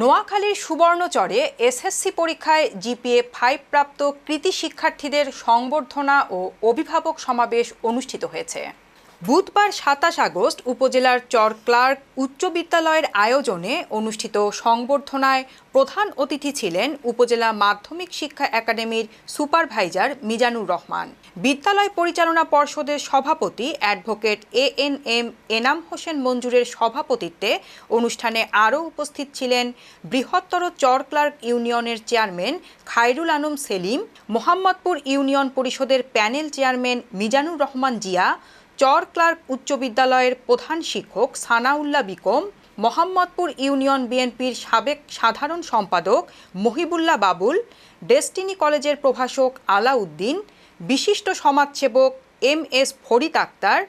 নোয়াখালীর সুবর্ণচরে এসএসসি পরীক্ষায় জিপিএ ফাইভ প্রাপ্ত কৃতি শিক্ষার্থীদের সংবর্ধনা ও অভিভাবক সমাবেশ অনুষ্ঠিত হয়েছে। বুধবার সাতাশ আগস্ট উপজেলার চর ক্লার্ক উচ্চ বিদ্যালয়ের আয়োজনে অনুষ্ঠিত সংবর্ধনায় প্রধান অতিথি ছিলেন উপজেলা মাধ্যমিক শিক্ষা একাডেমির সুপারভাইজার মিজানুর রহমান। বিদ্যালয় পরিচালনা পর্ষদের সভাপতি advocate A N M Enam Hossain মঞ্জুরের সভাপতিত্বে অনুষ্ঠানে আরও উপস্থিত ছিলেন বৃহত্তর চর ক্লার্ক ইউনিয়নের চেয়ারম্যান খায়রুল আলম সেলিম, মোহাম্মদপুর ইউনিয়ন পরিষদের panel chairman Mizanur Rahman Zia Char Clark উচ্চ বিদ্যালয়ের প্রধান শিক্ষক সানাউল্লাহ বিকম, মোহাম্মদপুর ইউনিয়ন বিএনপির সাবেক সাধারণ সম্পাদক মহিবুল্লাহ বাবুল, ডেস্টিনি কলেজের প্রভাষক আলাউদ্দিন, বিশিষ্ট সমাজসেবক এম এস ফরিদ আক্তার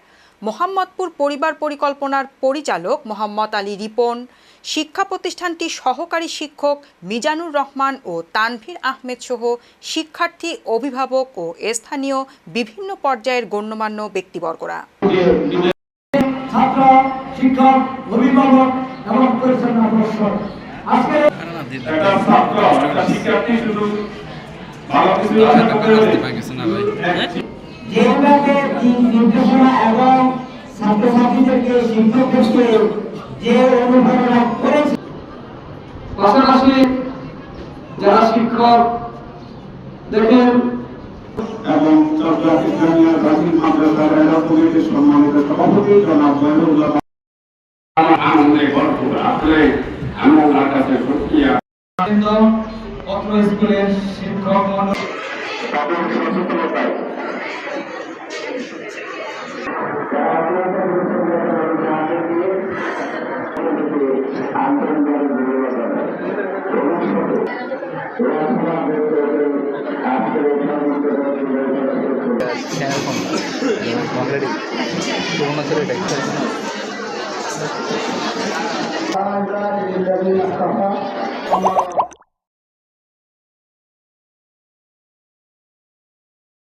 মোহাম্মদপুর পরিবার পরিকল্পনার পরিচালক মোহাম্মদ আলী রিপন শিক্ষা প্রতিষ্ঠানটির সহকারী শিক্ষক মিজানুর রহমান ও তানভীর আহমেদ সহ শিক্ষার্থী অভিভাবক ও স্থানীয় বিভিন্ন পর্যায়ের গণ্যমান্য ব্যক্তিবর্গরা। ছাত্র শিক্ষক অভিভাবক এবং পরিচালনা পর্ষদ। আজকে একটা ছাত্র একটা শিক্ষার্থী শুধু ভালো কিছু আশা করতে যেভাবে দিক নির্দেশনা এবং ছাত্রছাত্রীদেরকে শিক্ষকদেরকে যে অনুপ্রেরণা করেছে। পাশাপাশি যারা শিক্ষক দেখেন। এবং চট্টগ্রাম ইসলামিয়া জাতীয় মাদ্রাসার এলাকা কমিটির সম্মানিত সভাপতি জনাব জহিরুল্লাহ আমার আনন্দে ভরপুর। আসলে আমি ওনার কাছে সত্যি অত্র স্কুলের শিক্ষক সচেতনতায়। অলরেডি পুরোনো ছিল এটা